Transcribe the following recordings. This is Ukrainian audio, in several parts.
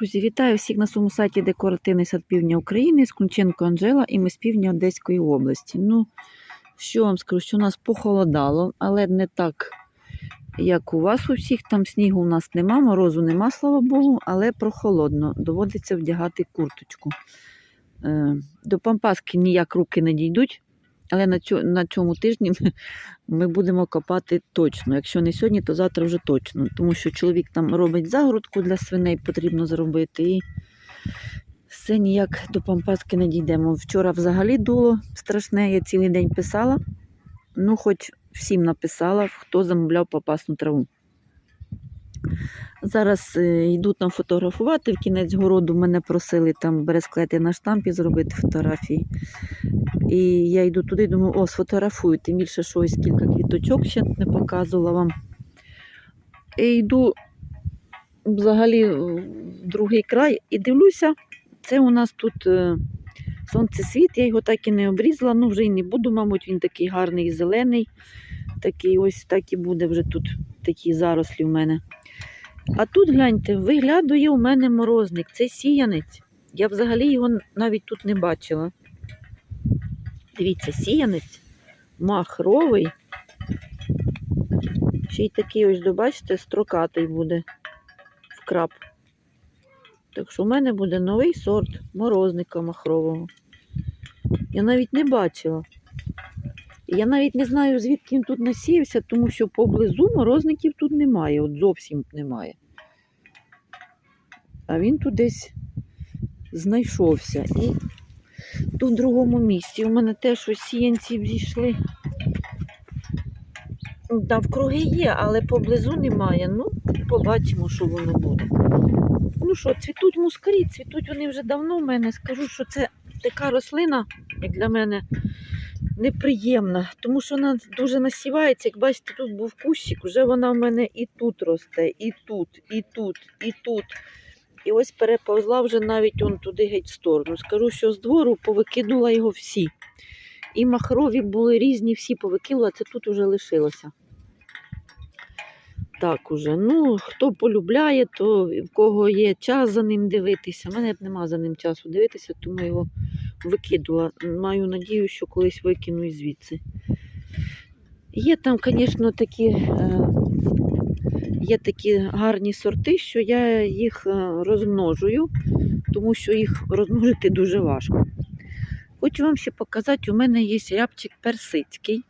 Друзі, вітаю всіх на своєму сайті Декоративний сад Півдня України з Кунченко Анжела і ми з півдня Одеської області. Ну, що вам скажу, що у нас похолодало, але не так, як у вас у всіх. Там снігу у нас нема, морозу нема, слава Богу, але прохолодно. Доводиться вдягати курточку. Е, До пампаски ніяк руки не дійдуть, але на, цю, на цьому тижні ми будемо копати точно. Якщо не сьогодні, то завтра вже точно. Тому що чоловік там робить загородку для свиней, потрібно зробити. І все ніяк до пампаски не дійдемо. Вчора взагалі дуло страшне, я цілий день писала. Ну, хоч всім написала, хто замовляв папасну траву. Зараз е, йдуть там фотографувати. В кінець городу мене просили там бересклети на штампі зробити фотографії. І я йду туди, думаю, о, сфотографую, тим більше що ось кілька квіточок ще не показувала вам. І йду взагалі в другий край і дивлюся, це у нас тут е, сонцесвіт, я його так і не обрізала, ну вже і не буду, мабуть, він такий гарний зелений. Такий ось так і буде вже тут такі зарослі в мене. А тут, гляньте, виглядує у мене морозник. Це сіянець. Я взагалі його навіть тут не бачила. Дивіться, сіянець махровий. Ще й такий ось, добачите, строкатий буде вкрап. Так що в мене буде новий сорт морозника махрового. Я навіть не бачила. Я навіть не знаю, звідки він тут насіявся, тому що поблизу морозників тут немає, от зовсім немає. А він тут десь знайшовся. І тут в другому місці. У мене теж ось сіянці взійшли. Да, вкруги є, але поблизу немає. Ну, побачимо, що воно буде. Ну що, цвітуть мускарі, цвітуть вони вже давно в мене. Скажу, що це така рослина, як для мене, неприємна, тому що вона дуже насівається. Як бачите, тут був кущик, вже вона в мене і тут росте, і тут, і тут, і тут. І ось переповзла вже навіть он туди геть в сторону. Скажу, що з двору повикидувала його всі. І махрові були різні, всі повикинула, це тут уже лишилося. Так уже. Ну, хто полюбляє, то в кого є час за ним дивитися. У мене б нема за ним часу дивитися, тому його викидувала. Маю надію, що колись викину і звідси. Є там, звісно, такі, е, є такі гарні сорти, що я їх е, розмножую, тому що їх розмножити дуже важко. Хочу вам ще показати, у мене є рябчик персидський.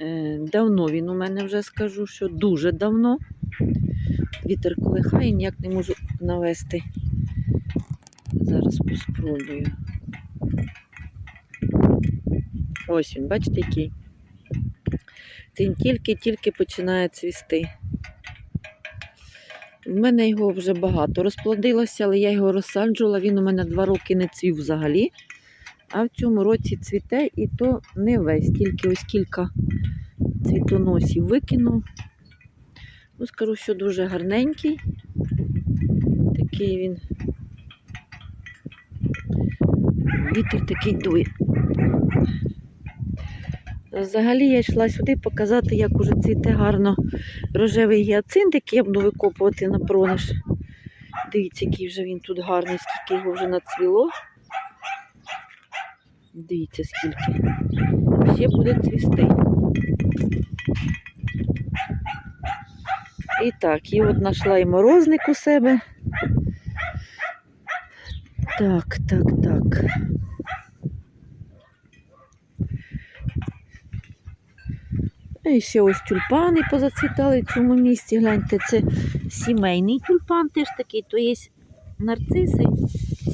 Е, Давно він у мене вже скажу, що дуже давно. Вітер колихає, ніяк не можу навести. Зараз поспробую. Ось він, бачите, який. Він тільки-тільки починає цвісти. В мене його вже багато розплодилося, але я його розсаджувала, він у мене два роки не цвів взагалі. А в цьому році цвіте і то не весь, тільки ось кілька цвітоносів викинув. Ну, скажу, що дуже гарненький. Такий він. Вітер такий дує. Взагалі я йшла сюди показати, як уже цвіте гарно рожевий гіацинт, який я буду викопувати на продаж. Дивіться, який вже він тут гарний, скільки його вже нацвіло. Дивіться, скільки. Ще буде цвісти. І так, і от знайшла і морозник у себе. Так, так, так. І ще ось тюльпани позацвітали в цьому місці. Гляньте, це сімейний тюльпан теж такий, то є нарциси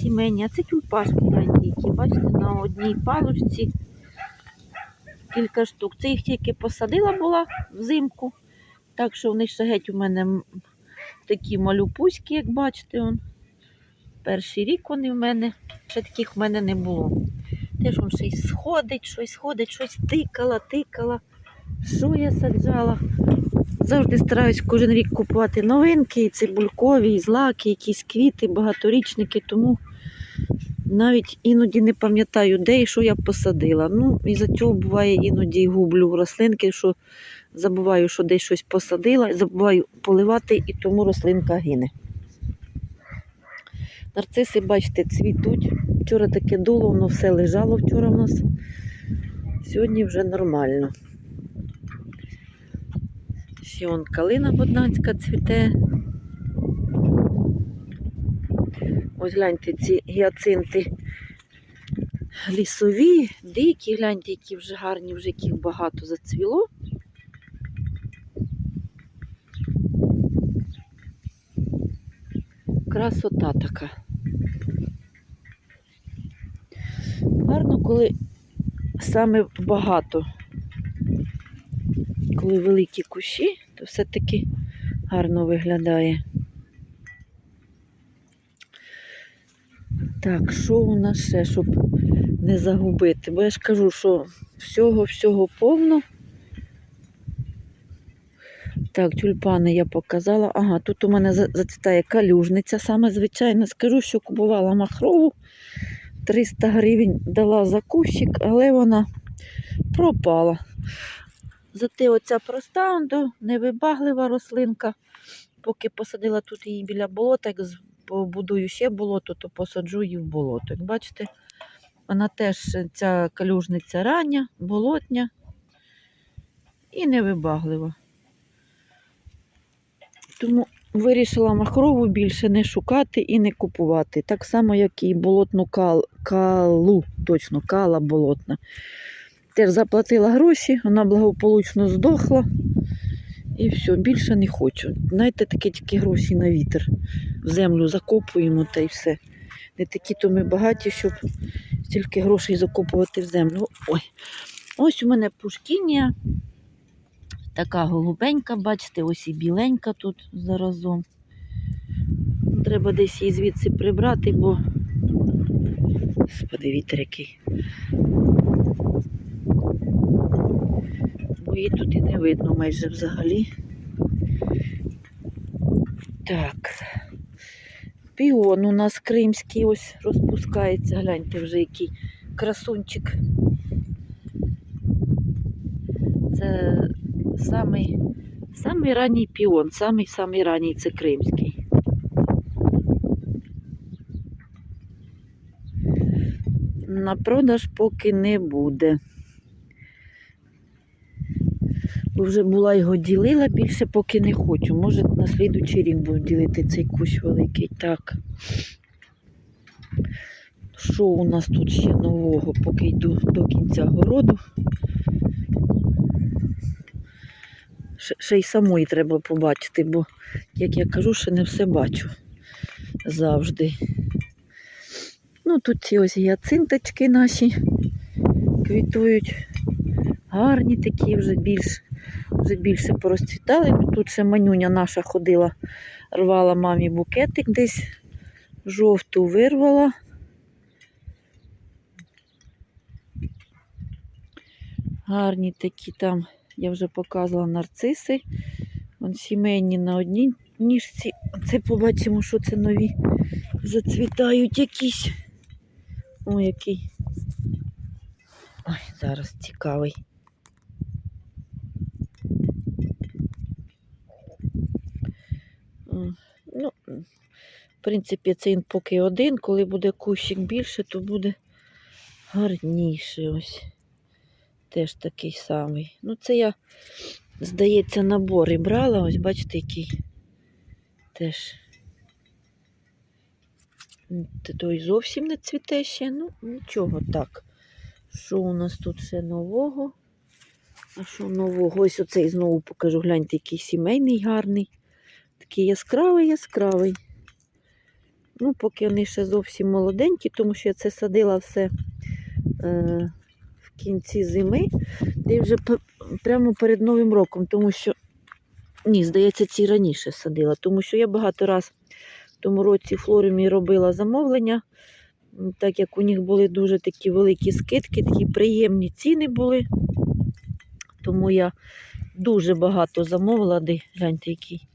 сімейні, а це тюльпашки, гляньте, які, бачите, на одній палочці кілька штук. Це їх тільки посадила була взимку. Так що вони ще геть у мене такі малюпуські, як бачите. Он. Перший рік вони в мене, ще таких в мене не було. Теж он щось сходить, щось сходить, щось тикала, тикала. Що я саджала? Завжди стараюсь кожен рік купувати новинки, цибулькові, і злаки, якісь квіти, багаторічники, тому навіть іноді не пам'ятаю, де і що я посадила. Ну, і за цього буває іноді гублю рослинки, що забуваю, що десь щось посадила, забуваю поливати, і тому рослинка гине. Нарциси, бачите, цвітуть. Вчора таке дуло, воно все лежало вчора в нас. Сьогодні вже нормально. Ще он калина боднанська цвіте. Ось гляньте ці гіацинти лісові, дикі, гляньте, які вже гарні, вже яких багато зацвіло. Красота така. Гарно, коли саме багато, коли великі кущі, все-таки гарно виглядає. Так, що у нас ще, щоб не загубити? Бо я ж кажу, що всього-всього повно. Так, тюльпани я показала. Ага, тут у мене зацвітає калюжниця, саме звичайно. Скажу, що купувала махрову. 300 гривень дала за кущик, але вона пропала. Зате оця проста, невибаглива рослинка. Поки посадила тут її біля болота, як побудую ще болото, то посаджу її в болото. Як бачите, вона теж ця калюжниця рання, болотня і невибаглива. Тому вирішила махрову більше не шукати і не купувати. Так само, як і болотну кал, калу, точно, кала болотна. Теж заплатила гроші, вона благополучно здохла. І все, більше не хочу. Знаєте, такі тільки гроші на вітер. В землю закопуємо та й все. Не такі то ми багаті, щоб стільки грошей закопувати в землю. Ой. Ось у мене пушкінія. Така голубенька, бачите, ось і біленька тут заразом. Треба десь її звідси прибрати, бо. Господи, вітер який. Бо її тут і не видно майже взагалі. Так. Піон у нас кримський ось розпускається. Гляньте вже який красунчик. Це самий, самий ранній піон, самий самий ранній це кримський. На продаж поки не буде. Бо вже була його ділила, більше поки не хочу. Може на слідуючий рік буду ділити цей кущ великий. Так. Що у нас тут ще нового, поки йду до кінця городу? Ще, й самої треба побачити, бо, як я кажу, ще не все бачу завжди. Ну, тут ці ось гіацинточки наші квітують. Гарні такі вже більш, вже більше порозцвітали. Тут ще манюня наша ходила, рвала мамі букетик десь, жовту вирвала. Гарні такі там, я вже показувала нарциси. Вон сімейні на одній ніжці. Це побачимо, що це нові зацвітають якісь. О, який. Ой, зараз цікавий. М, Ну, в принципі, це він поки один. Коли буде кущик більше, то буде гарніше ось. Теж такий самий. Ну, це я, здається, набори брала. Ось бачите, який теж. Той зовсім не цвіте ще. Ну, нічого так. Що у нас тут ще нового? А що нового? Ось оцей знову покажу. Гляньте, який сімейний гарний. Такий яскравий, яскравий. Ну, поки вони ще зовсім молоденькі, тому що я це садила все е, в кінці зими, та вже прямо перед Новим роком, тому що, ні, здається, ці раніше садила, тому що я багато раз в тому році Флоримі робила замовлення, так як у них були дуже такі великі скидки, такі приємні ціни були. Тому я дуже багато замовила, де гляньте який.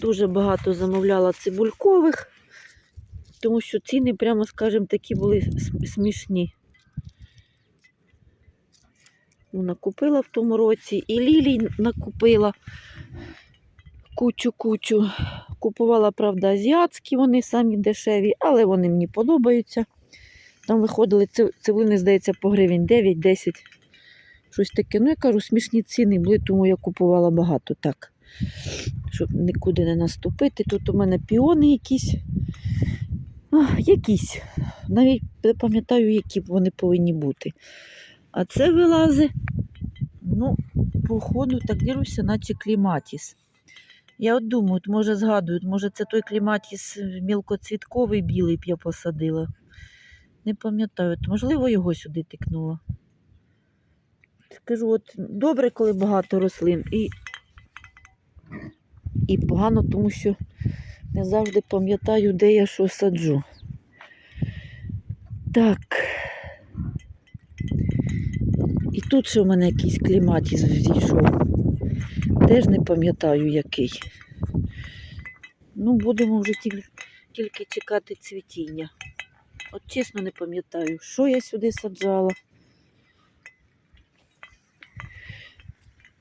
Дуже багато замовляла цибулькових, тому що ціни, прямо скажемо, такі були смішні. Ну, накупила в тому році і лілій накупила кучу-кучу. Купувала, правда, азіатські, вони самі дешеві, але вони мені подобаються. Там виходили ци- цибулини, здається, по гривень 9-10. Щось таке. Ну, я кажу, смішні ціни були, тому я купувала багато так. Щоб нікуди не наступити. Тут у мене піони якісь. А, якісь. Навіть не пам'ятаю, які вони повинні бути. А це вилазить, ну, походу, так дивлюся, наче кліматіс. Я от думаю, може згадую, може це той кліматіс мілкоцвітковий білий б я посадила. Не пам'ятаю, можливо, його сюди тикнула. Скажу, от добре, коли багато рослин, і, і погано, тому що не завжди пам'ятаю, де я що саджу. Так. І тут ще в мене якийсь кліматіс зійшов. Теж не пам'ятаю який. Ну, будемо вже тільки, тільки чекати цвітіння. От чесно не пам'ятаю, що я сюди саджала.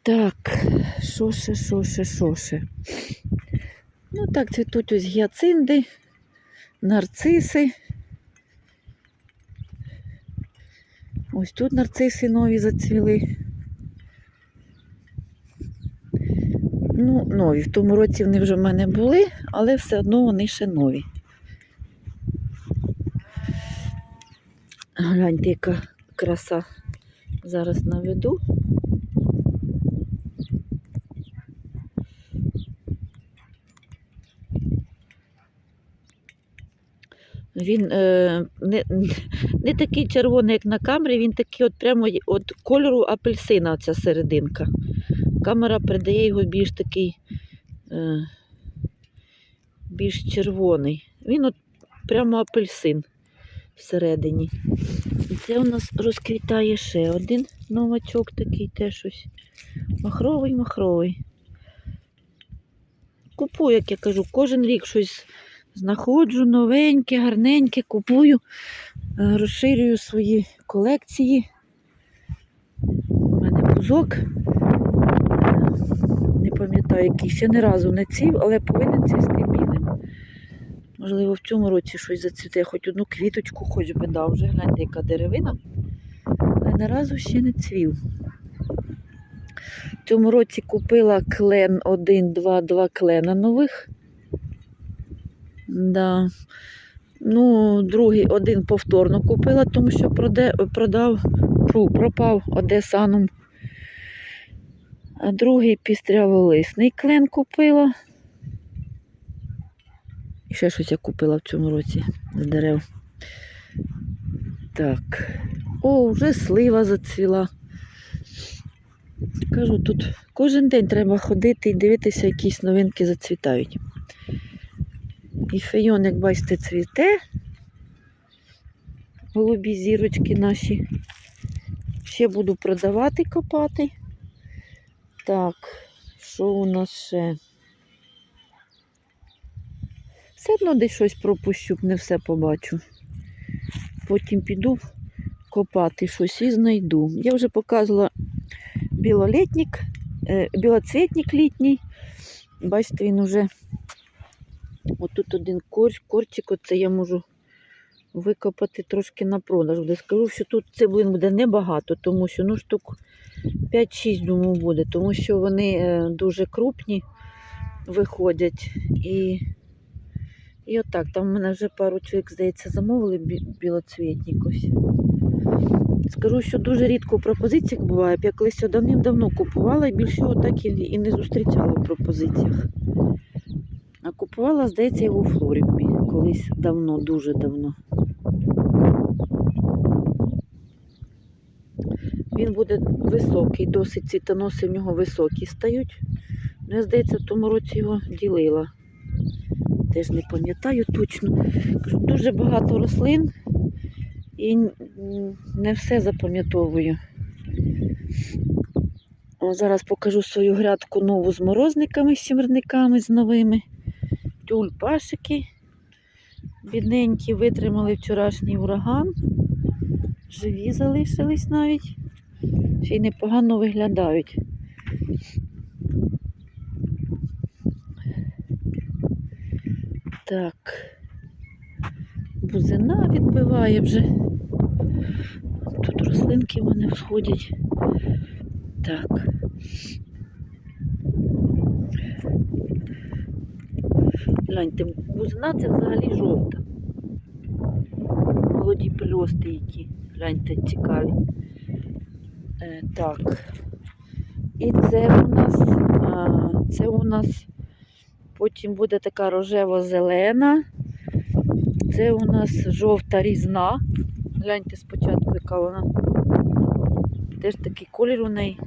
Так, що ще, що ще, що ще? Ну так, цвітуть ось гіацинди, нарциси. Ось тут нарциси нові зацвіли. Ну, нові. В тому році вони вже в мене були, але все одно вони ще нові. Гляньте, яка краса зараз наведу. Він е, не, не такий червоний, як на камері, він такий от прямо от кольору апельсина, ця серединка. Камера передає його більш такий, е, більш червоний. Він от прямо апельсин всередині. І це у нас розквітає ще один новачок такий теж ось. Махровий, махровий. Купую, як я кажу, кожен рік щось знаходжу новеньке, гарненьке, купую, е, розширюю свої колекції. У мене бузок. Е, Не пам'ятаю, який ще не разу не цвів, але повинен цвісти білим. Можливо, в цьому році щось зацвіте, хоч одну квіточку, хоч би дав. Вже гляньте, яка деревина. Але не разу ще не цвів. В цьому році купила клен 1, 2, 2 клена нових. Да. Ну, другий один повторно купила, тому що продав, пропав одесаном. А другий пістряволисний клен купила. І ще щось я купила в цьому році з дерев. Так. О, вже слива зацвіла. Кажу, тут кожен день треба ходити і дивитися, якісь новинки зацвітають. І фейон, як бачите, цвіте. Голубі зірочки наші. Ще буду продавати, копати. Так, що у нас ще? Все одно десь щось пропущу, не все побачу. Потім піду копати щось і знайду. Я вже показувала білолітник, е, білоцвітник літній. Бачите, він уже Отут один корч, корчик, оце я можу викопати трошки на продаж. Де скажу, що тут цибулин буде небагато, тому що ну, штук 5-6, думаю, буде, тому що вони е, дуже крупні виходять. І, і отак, там в мене вже пару чоловік, здається, замовили бі- білоцвітник ось. Скажу, що дуже рідко в пропозиціях буває. Я колись давним-давно купувала і більше його так і, і не зустрічала в пропозиціях. А купувала, здається, його у Флорібі колись давно, дуже давно. Він буде високий, досить цвітоноси в нього високі стають. Ну, я, здається, в тому році його ділила. Теж не пам'ятаю точно. Дуже багато рослин і не все запам'ятовую. Зараз покажу свою грядку нову з морозниками, з сімерниками, з новими. Тюльпашики бідненькі витримали вчорашній ураган. Живі залишились навіть. Ще й непогано виглядають. Так. Бузина відбиває вже. Тут рослинки в мене всходять. Так. Гляньте, бузина це взагалі жовта. Молоді прирости які. Гляньте, цікаві. Е, так. І це у нас, а, це у нас потім буде така рожево-зелена. Це у нас жовта різна. Гляньте спочатку, яка вона. Теж такий колір у неї.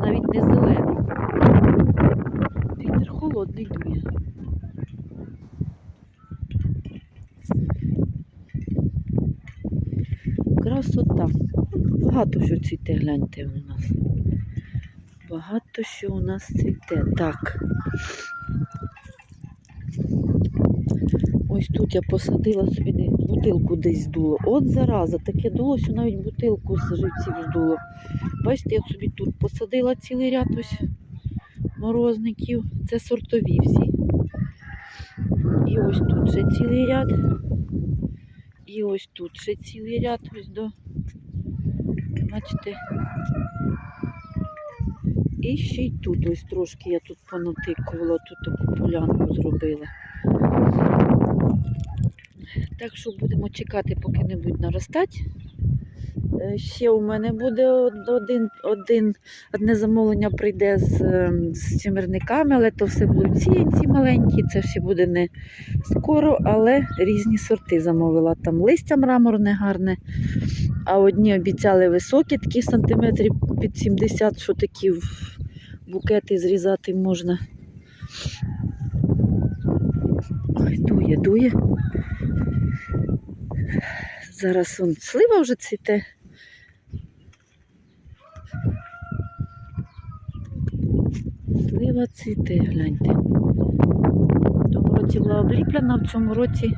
Навіть не зелений. Холодний дує. Красота. Багато що цвіте, гляньте у нас. Багато що у нас цвіте. Так. Ось тут я посадила собі бутилку десь здуло. От зараза, таке дуло, що навіть бутилку з живців здуло. Бачите, я собі тут посадила цілий ряд ось морозників. Це сортові всі. І ось тут ще цілий ряд. І ось тут ще цілий ряд ось до. Бачите. І ще й тут ось трошки я тут понатикувала, тут таку полянку зробила. Так що будемо чекати, поки не будуть наростати. Е, Ще у мене буде один, один, одне замовлення прийде з, ем, з чимерниками, але то все будуть сіянці маленькі, це ще буде не скоро, але різні сорти замовила. Там листя мраморне гарне, а одні обіцяли високі, такі сантиметрів під 70, що такі букети зрізати можна. Ой, дує, дує. Зараз он слива вже цвіте. Слива цвіте, гляньте. В тому році була обліплена, в цьому році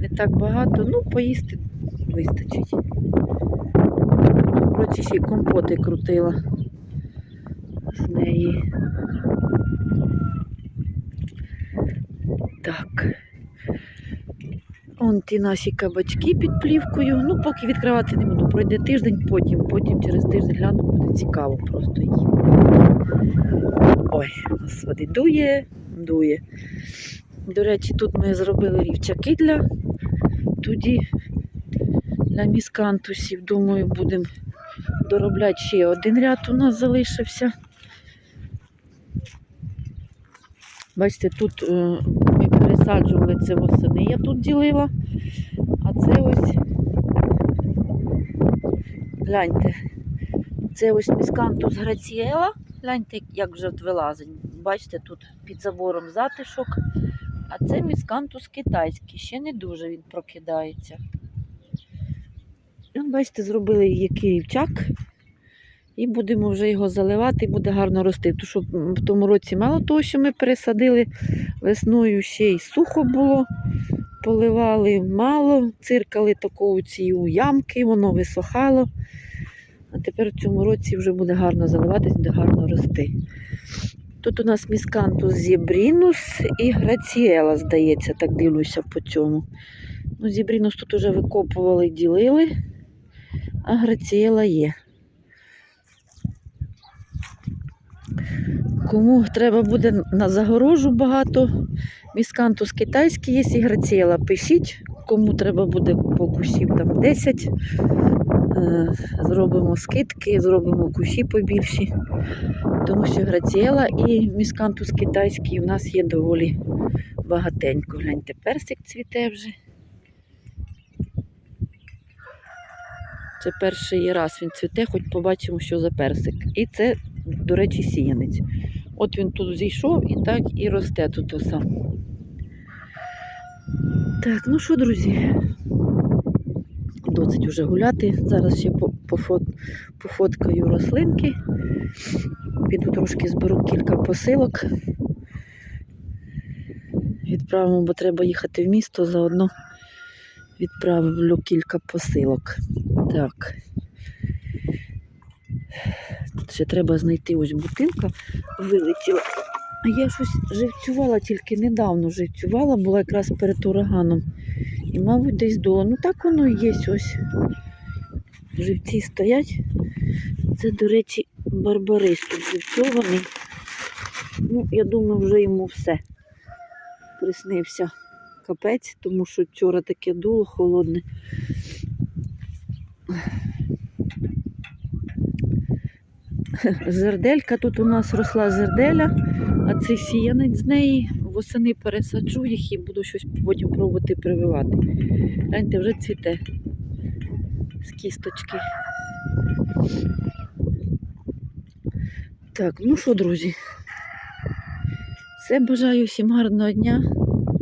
не так багато. Ну, поїсти вистачить. В тому році ще й компоти крутила з неї. Так. Он ті наші кабачки під плівкою. Ну, поки відкривати не буду. Пройде тиждень, потім, потім через тиждень гляну, буде цікаво просто їм. Ой, господи, дує, дує. До речі, тут ми зробили рівчаки для тоді для міскантусів. Думаю, будемо доробляти ще один ряд у нас залишився. Бачите, тут е, це восени, я тут ділила. А це ось, гляньте, це ось міскантус граціела. Гляньте, як вже вилазить. Бачите, тут під забором затишок. А це міскантус китайський. Ще не дуже він прокидається. Бачите, зробили який рівчак. І будемо вже його заливати, і буде гарно рости. Тому що в тому році мало того, що ми пересадили весною ще й сухо було, поливали мало, циркали таку ці ямки, воно висохало. А тепер в цьому році вже буде гарно заливатись, буде гарно рости. Тут у нас міскантус зібрінус і граціела, здається, так дивлюся по цьому. Ну, зібрінус тут уже викопували ділили, а граціела є. Кому треба буде на загорожу багато, міскантус китайський є і граціела, пишіть. Кому треба буде по кущів там 10, е, зробимо скидки, зробимо кущі побільші. Тому що граціела і міскантус китайський у нас є доволі багатенько. Гляньте, персик цвіте вже. Це перший раз він цвіте, хоч побачимо, що за персик. І це, до речі, сіянець. От він тут зійшов і так і росте тут оса. Так, ну що, друзі, досить уже гуляти. Зараз ще пофот, пофоткаю рослинки. Піду трошки зберу кілька посилок. Відправимо, бо треба їхати в місто, заодно відправлю кілька посилок. Так. Ще треба знайти ось бутинка. Вилетіла. А я щось живцювала тільки недавно живцювала, була якраз перед ураганом. І, мабуть, десь до. Ну так воно і є ось. Живці стоять. Це, до речі, барбарис живцьований. Ну, я думаю, вже йому все приснився капець, тому що вчора таке дуло холодне. Зерделька тут у нас росла зерделя, а цей сіянець з неї восени пересаджу їх і буду щось потім пробувати прививати. Гляньте, вже цвіте з кісточки. Так, ну що, друзі? Все бажаю всім гарного дня.